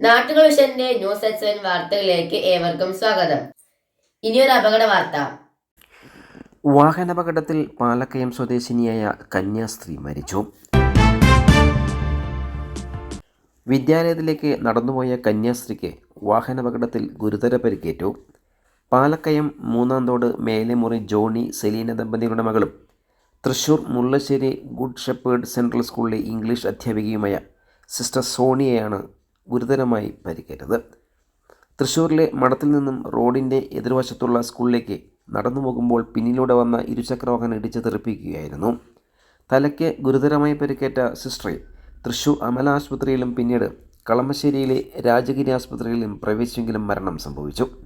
നാട്ടുകൾ വിഷന്റെ news H seven വാർത്തകളിലേക്ക് ഏവർക്കും സ്വാഗതം. ഇനിയൊരു അപകട വാർത്ത വാഹനാപകടത്തിൽ പാലക്കയം സ്വദേശിനിയായ കന്യാസ്ത്രീ മരിച്ചു. വിദ്യാലയത്തിലേക്ക് നടന്നുപോയ കന്യാസ്ത്രീക്ക് വാഹനാപകടത്തിൽ ഗുരുതര പരിക്കേറ്റു. പാലക്കയം മൂന്നാംതോട് മേലെമുറി ജോണി സെലീന ദമ്പതികളുടെ മകളും Thrissur Mullassery Good Shepherd Central സ്കൂളിലെ ഇംഗ്ലീഷ് അധ്യാപികയുമായ സിസ്റ്റർ സോണിയയാണ് ഗുരുതരമായി പരിക്കേറ്റത്. തൃശ്ശൂരിലെ മഠത്തിൽ നിന്നും റോഡിന്റെ എതിർവശത്തുള്ള സ്കൂളിലേക്ക് നടന്നു പോകുമ്പോൾ പിന്നിലൂടെ വന്ന ഇരുചക്രവാഹനം ഇടിച്ച് തെറിപ്പിക്കുകയായിരുന്നു. തലയ്ക്ക് ഗുരുതരമായി പരിക്കേറ്റ സിസ്റ്ററെ തൃശ്ശൂർ അമല ആശുപത്രിയിലും പിന്നീട് കളമശ്ശേരിയിലെ രാജഗിരി ആശുപത്രിയിലും പ്രവേശിച്ചെങ്കിലും മരണം സംഭവിച്ചു.